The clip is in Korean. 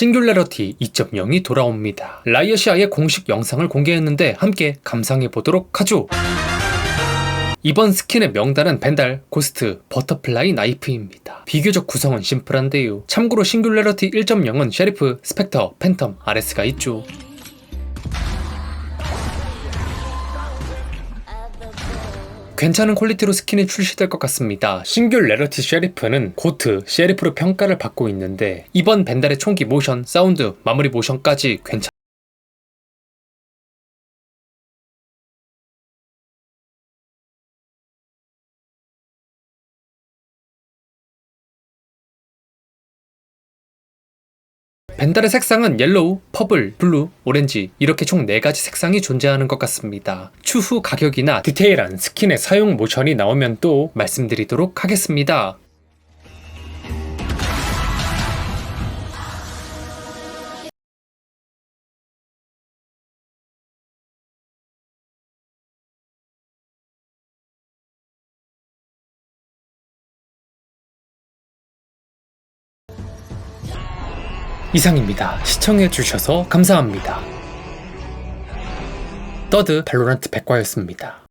싱귤레러티 2.0이 돌아옵니다. 라이엇이 아예 공식 영상을 공개했는데 함께 감상해 보도록 하죠. 이번 스킨의 명단은 벤달, 고스트, 버터플라이 나이프입니다. 비교적 구성은 심플한데요. 참고로 싱귤레러티 1.0은 셰리프, 스펙터, 팬텀, 아레스가 있죠. 괜찮은 퀄리티로 스킨이 출시될 것 같습니다. 싱귤레러티 셰리프는 고트, 셰리프로 평가를 받고 있는데 이번 벤달의 총기 모션, 사운드, 마무리 모션까지 괜찮 벤달의 색상은 옐로우, 퍼블, 블루, 오렌지 이렇게 총 4가지 색상이 존재하는 것 같습니다. 추후 가격이나 디테일한 스킨의 사용 모션이 나오면 또 말씀드리도록 하겠습니다. 이상입니다. 시청해주셔서 감사합니다. 떠드 발로란트 백과였습니다.